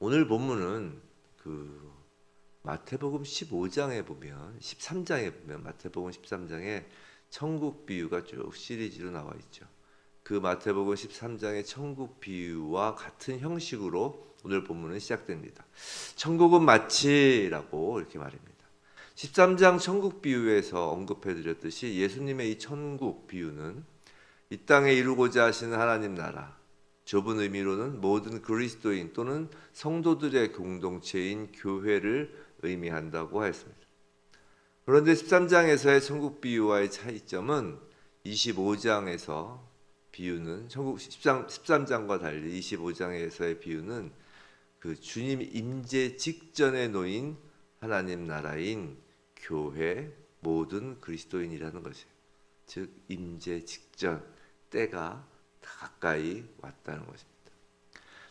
오늘 본문은 그 마태복음 15장에 보면 13장에 보면 마태복음 13장에 천국 비유가 쭉 시리즈로 나와 있죠. 그 마태복음 13장의 천국 비유와 같은 형식으로 오늘 본문은 시작됩니다. 천국은 마치라고 이렇게 말합니다. 13장 천국 비유에서 언급해 드렸듯이 예수님의 이 천국 비유는 이 땅에 이루고자 하시는 하나님 나라 좁은 의미로는 모든 그리스도인 또는 성도들의 공동체인 교회를 의미한다고 하였습니다. 그런데 13장에서의 천국 비유와의 차이점은 25장에서 비유는 천국 13, 13장과 달리 25장에서의 비유는 그 주님 임재 직전에 놓인 하나님 나라인 교회 모든 그리스도인이라는 것이에요. 즉 임재 직전 때가 가까이 왔다는 것입니다.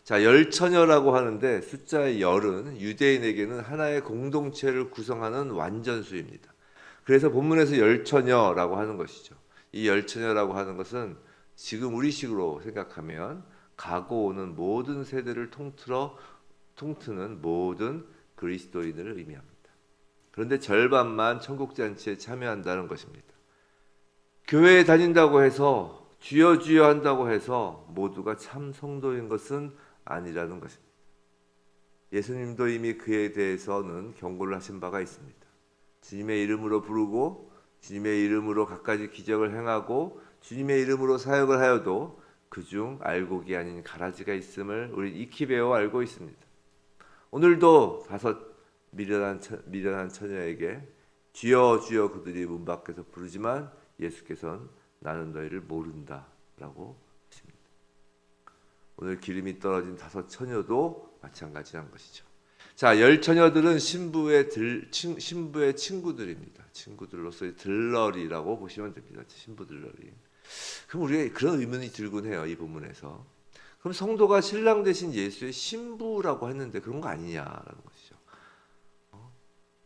자, 열처녀라고 하는데 숫자의 열은 유대인에게는 하나의 공동체를 구성하는 완전수입니다. 그래서 본문에서 열처녀라고 하는 것이죠. 이 열처녀라고 하는 것은 지금 우리식으로 생각하면 가고 오는 모든 세대를 통틀어 통트는 모든 그리스도인을 의미합니다. 그런데 절반만 천국 잔치에 참여한다는 것입니다. 교회에 다닌다고 해서 주여 주여 한다고 해서 모두가 참 성도인 것은 아니라는 것입니다. 예수님도 이미 그에 대해서는 경고를 하신 바가 있습니다. 주님의 이름으로 부르고 주님의 이름으로 갖가지 기적을 행하고 주님의 이름으로 사역을 하여도 그중 알곡이 아닌 가라지가 있음을 우리 익히 배워 알고 있습니다. 오늘도 다섯 미련한 처, 미련한 처녀에게 주여 주여 그들이 문 밖에서 부르지만 예수께서는 나는 너희를 모른다라고 하십니다. 오늘 기름이 떨어진 다섯 처녀도 마찬가지란 것이죠. 자, 열 처녀들은 신부의 들, 친, 신부의 친구들입니다. 친구들로서의 들러리라고 보시면 됩니다. 신부 들러리. 그럼 우리가 그런 의문이 들곤 해요. 이 본문에서. 그럼 성도가 신랑 대신 예수의 신부라고 했는데 그런 거 아니냐라는 것이죠.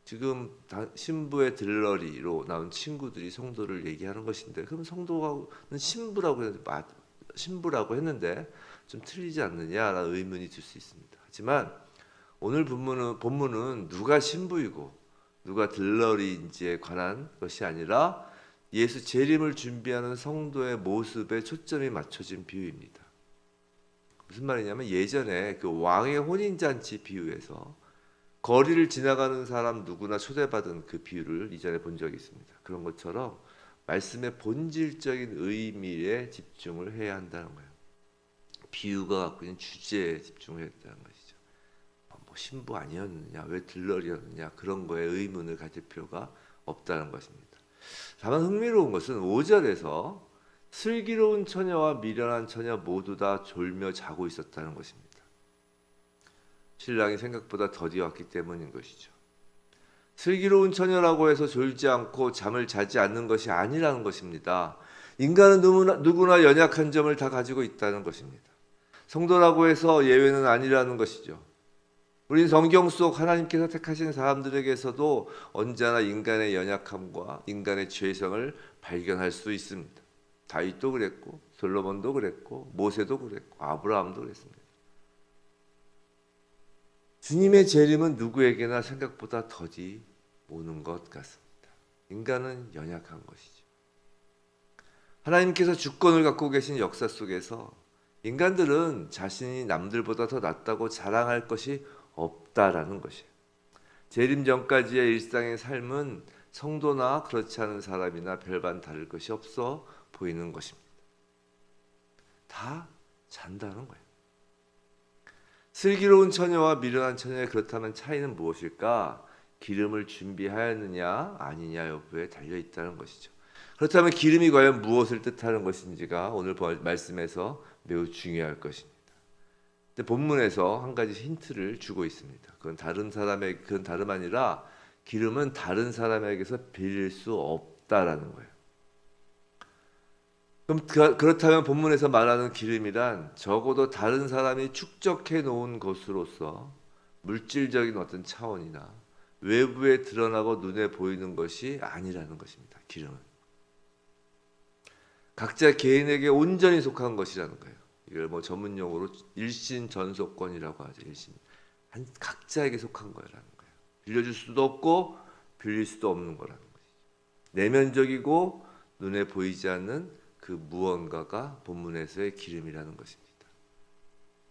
어? 지금 신부의 들러리로 나온 친구들이 성도를 얘기하는 것인데 그럼 성도는 신부라고 했는데 신부라고 했는데 좀 틀리지 않느냐라는 의문이 들 수 있습니다. 하지만 오늘 본문은 본문은 누가 신부이고 누가 들러리인지에 관한 것이 아니라 예수 재림을 준비하는 성도의 모습에 초점이 맞춰진 비유입니다. 무슨 말이냐면 예전에 그 왕의 혼인 잔치 비유에서 거리를 지나가는 사람 누구나 초대받은 그 비유를 이전에 본 적이 있습니다. 그런 것처럼 말씀의 본질적인 의미에 집중을 해야 한다는 거예요. 비유가 갖고 있는 주제에 집중해야 된다는 것이죠. 뭐 신부 아니었느냐, 왜 들러리였느냐 그런 거에 의문을 가질 필요가 없다는 것입니다. 다만 흥미로운 것은 5절에서 슬기로운 처녀와 미련한 처녀 모두 다 졸며 자고 있었다는 것입니다. 신랑이 생각보다 더디 왔기 때문인 것이죠. 슬기로운 처녀라고 해서 졸지 않고 잠을 자지 않는 것이 아니라는 것입니다. 인간은 누구나, 누구나 연약한 점을 다 가지고 있다는 것입니다. 성도라고 해서 예외는 아니라는 것이죠. 우린 성경 속 하나님께서 택하신 사람들에게서도 언제나 인간의 연약함과 인간의 죄성을 발견할 수 있습니다. 다윗도 그랬고 솔로몬도 그랬고 모세도 그랬고 아브라함도 그랬습니다. 주님의 재림은 누구에게나 생각보다 더디 오는 것 같습니다. 인간은 연약한 것이죠. 하나님께서 주권을 갖고 계신 역사 속에서 인간들은 자신이 남들보다 더 낫다고 자랑할 것이 없다라는 것이에요. 재림 전까지의 일상의 삶은 성도나 그렇지 않은 사람이나 별반 다를 것이 없어 보이는 것입니다. 다 잔다는 거예요. 슬기로운 처녀와 미련한 처녀의 그렇다면 차이는 무엇일까? 기름을 준비하였느냐 아니냐 여부에 달려 있다는 것이죠. 그렇다면 기름이 과연 무엇을 뜻하는 것인지가 오늘 말씀에서 매우 중요할 것입니다. 근데 본문에서 한 가지 힌트를 주고 있습니다. 그건 다른 사람의 그건 다름 아니라 기름은 다른 사람에게서 빌릴 수 없다라는 거예요. 그럼 그, 그렇다면 본문에서 말하는 기름이란 적어도 다른 사람이 축적해 놓은 것으로서 물질적인 어떤 차원이나 외부에 드러나고 눈에 보이는 것이 아니라는 것입니다. 기름은 각자 개인에게 온전히 속한 것이라는 거예요. 이걸 뭐 전문 용어로 일신 전속권이라고 하죠. 일신 한 각자에게 속한 거라는 거예요. 빌려줄 수도 없고 빌릴 수도 없는 거라는 것이죠. 내면적이고 눈에 보이지 않는 그 무언가가 본문에서의 기름이라는 것입니다.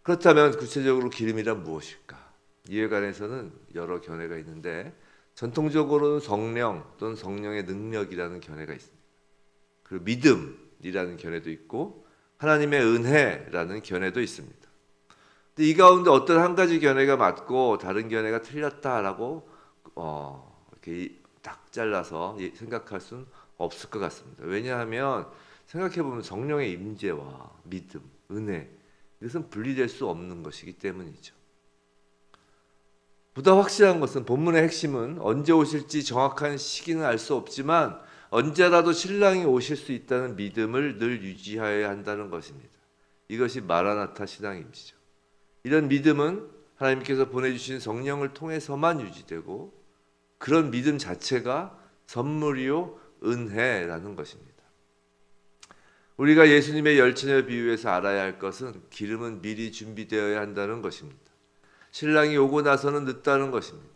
그렇다면 구체적으로 기름이란 무엇일까? 이에 관해서는 여러 견해가 있는데 전통적으로는 성령 또는 성령의 능력이라는 견해가 있습니다. 그리고 믿음이라는 견해도 있고 하나님의 은혜라는 견해도 있습니다. 근데 이 가운데 어떤 한 가지 견해가 맞고 다른 견해가 틀렸다라고 어, 이렇게 딱 잘라서 예- 생각할 수는 없을 것 같습니다. 왜냐하면 생각해 보면 성령의 임재와 믿음, 은혜 이것은 분리될 수 없는 것이기 때문이죠. 보다 확실한 것은 본문의 핵심은 언제 오실지 정확한 시기는 알 수 없지만 언제라도 신랑이 오실 수 있다는 믿음을 늘 유지하여야 한다는 것입니다. 이것이 마라나타 신앙임이죠. 이런 믿음은 하나님께서 보내주신 성령을 통해서만 유지되고 그런 믿음 자체가 선물이요 은혜라는 것입니다. 우리가 예수님의 열처녀 비유에서 알아야 할 것은 기름은 미리 준비되어야 한다는 것입니다. 신랑이 오고 나서는 늦다는 것입니다.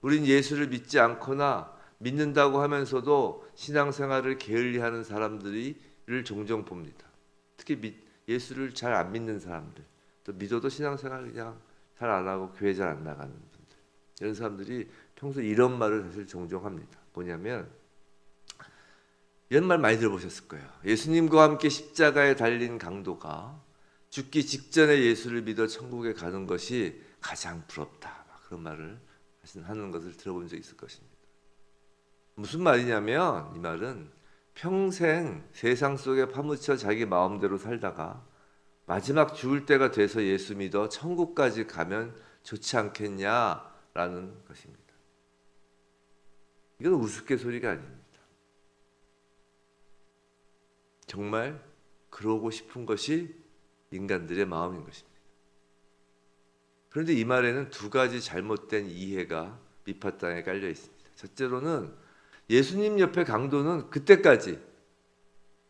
우린 예수를 믿지 않거나 믿는다고 하면서도 신앙생활을 게을리하는 사람들이를 종종 봅니다. 특히 믿- 예수를 잘 안 믿는 사람들, 또 믿어도 신앙생활 그냥 잘 안 하고 교회 잘 안 나가는 분들, 이런 사람들이 평소 에 이런 말을 사실 종종 합니다. 뭐냐면 이런 말 많이 들어보셨을 거예요. 예수님과 함께 십자가에 달린 강도가 죽기 직전에 예수를 믿어 천국에 가는 것이 가장 부럽다. 막 그런 말을 하는 것을 들어본 적 있을 것입니다. 무슨 말이냐면 이 말은 평생 세상 속에 파묻혀 자기 마음대로 살다가 마지막 죽을 때가 돼서 예수 믿어 천국까지 가면 좋지 않겠냐라는 것입니다. 이건 우스갯소리가 아닙니다. 정말 그러고 싶은 것이 인간들의 마음인 것입니다. 그런데 이 말에는 두 가지 잘못된 이해가 밑바탕에 깔려 있습니다. 첫째로는 예수님 옆에 강도는 그때까지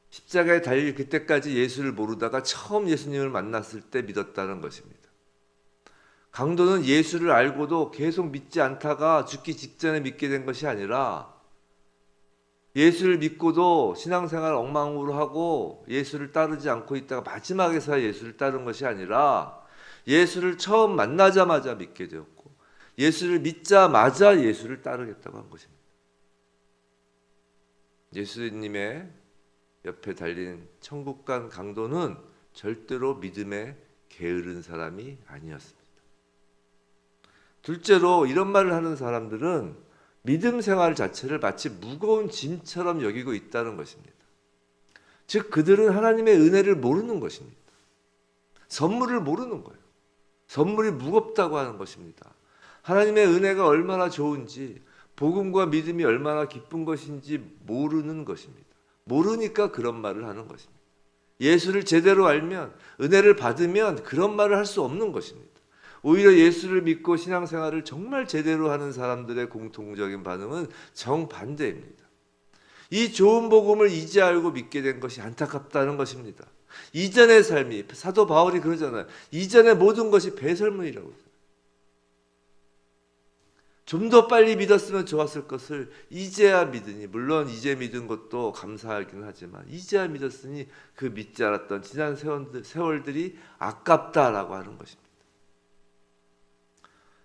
십자가에 달릴 그때까지 예수를 모르다가 처음 예수님을 만났을 때 믿었다는 것입니다. 강도는 예수를 알고도 계속 믿지 않다가 죽기 직전에 믿게 된 것이 아니라 예수를 믿고도 신앙생활 엉망으로 하고 예수를 따르지 않고 있다가 마지막에서 예수를 따른 것이 아니라 예수를 처음 만나자마자 믿게 되었고 예수를 믿자마자 예수를 따르겠다고 한 것입니다. 예수님의 옆에 달린 천국 간 강도는 절대로 믿음에 게으른 사람이 아니었습니다. 둘째로 이런 말을 하는 사람들은 믿음 생활 자체를 마치 무거운 짐처럼 여기고 있다는 것입니다. 즉 그들은 하나님의 은혜를 모르는 것입니다. 선물을 모르는 거예요. 선물이 무겁다고 하는 것입니다. 하나님의 은혜가 얼마나 좋은지, 복음과 믿음이 얼마나 기쁜 것인지 모르는 것입니다. 모르니까 그런 말을 하는 것입니다. 예수를 제대로 알면, 은혜를 받으면 그런 말을 할 수 없는 것입니다. 오히려 예수를 믿고 신앙생활을 정말 제대로 하는 사람들의 공통적인 반응은 정반대입니다. 이 좋은 복음을 이제 알고 믿게 된 것이 안타깝다는 것입니다. 이전의 삶이 사도 바울이 그러잖아요. 이전의 모든 것이 배설물이라고. 좀 더 빨리 믿었으면 좋았을 것을 이제야 믿으니 물론 이제 믿은 것도 감사하긴 하지만 이제야 믿었으니 그 믿지 않았던 지난 세월들, 세월들이 아깝다라고 하는 것입니다.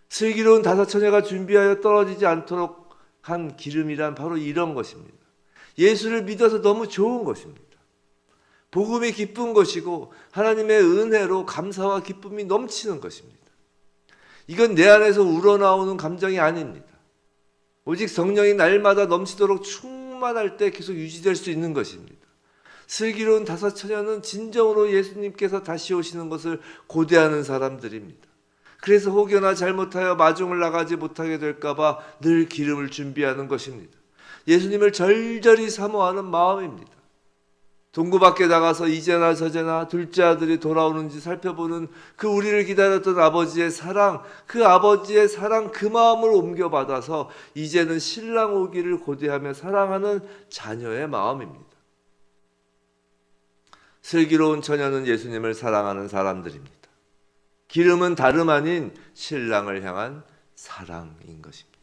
슬기로운 다섯 처녀가 준비하여 떨어지지 않도록 한 기름이란 바로 이런 것입니다. 예수를 믿어서 너무 좋은 것입니다. 복음이 기쁜 것이고 하나님의 은혜로 감사와 기쁨이 넘치는 것입니다. 이건 내 안에서 우러나오는 감정이 아닙니다. 오직 성령이 날마다 넘치도록 충만할 때 계속 유지될 수 있는 것입니다. 슬기로운 다섯 처녀는 진정으로 예수님께서 다시 오시는 것을 고대하는 사람들입니다. 그래서 혹여나 잘못하여 마중을 나가지 못하게 될까봐 늘 기름을 준비하는 것입니다. 예수님을 절절히 사모하는 마음입니다. 동구 밖에 나가서 이제나 저제나 둘째 아들이 돌아오는지 살펴보는 그 우리를 기다렸던 아버지의 사랑, 그 아버지의 사랑 그 마음을 옮겨받아서 이제는 신랑 오기를 고대하며 사랑하는 자녀의 마음입니다. 슬기로운 처녀는 예수님을 사랑하는 사람들입니다. 기름은 다름 아닌 신랑을 향한 사랑인 것입니다.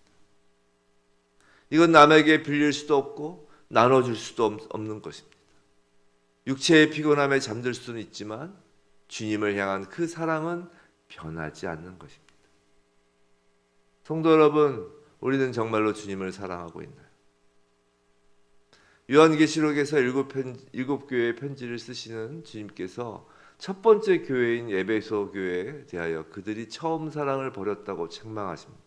이건 남에게 빌릴 수도 없고 나눠줄 수도 없- 없는 것입니다. 육체의 피곤함에 잠들 수는 있지만 주님을 향한 그 사랑은 변하지 않는 것입니다. 성도 여러분, 우리는 정말로 주님을 사랑하고 있나요? 요한계시록에서 일곱, 편, 일곱 교회의 편지를 쓰시는 주님께서 첫 번째 교회인 에베소 교회에 대하여 그들이 처음 사랑을 버렸다고 책망하십니다.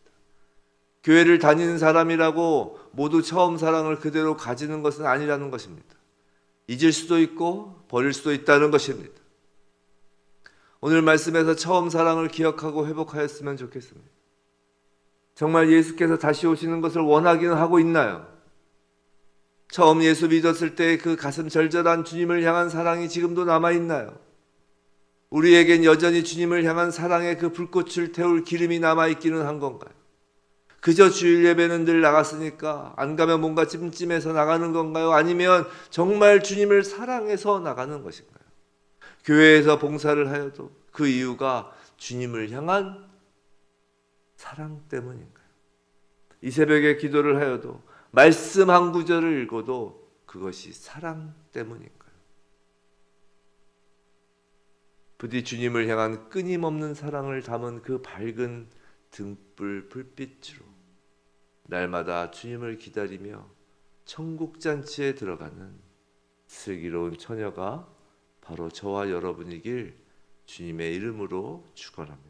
교회를 다니는 사람이라고 모두 처음 사랑을 그대로 가지는 것은 아니라는 것입니다. 잊을 수도 있고 버릴 수도 있다는 것입니다. 오늘 말씀에서 처음 사랑을 기억하고 회복하였으면 좋겠습니다. 정말 예수께서 다시 오시는 것을 원하기는 하고 있나요? 처음 예수 믿었을 때 그 가슴 절절한 주님을 향한 사랑이 지금도 남아 있나요? 우리에겐 여전히 주님을 향한 사랑의 그 불꽃을 태울 기름이 남아 있기는 한 건가요? 그저 주일 예배는 늘 나갔으니까 안 가면 뭔가 찜찜해서 나가는 건가요? 아니면 정말 주님을 사랑해서 나가는 것인가요? 교회에서 봉사를 하여도 그 이유가 주님을 향한 사랑 때문인가요? 이 새벽에 기도를 하여도 말씀 한 구절을 읽어도 그것이 사랑 때문인가요? 부디 주님을 향한 끊임없는 사랑을 담은 그 밝은 등불 불빛으로 날마다 주님을 기다리며 천국 잔치에 들어가는 슬기로운 처녀가 바로 저와 여러분이길 주님의 이름으로 축원합니다.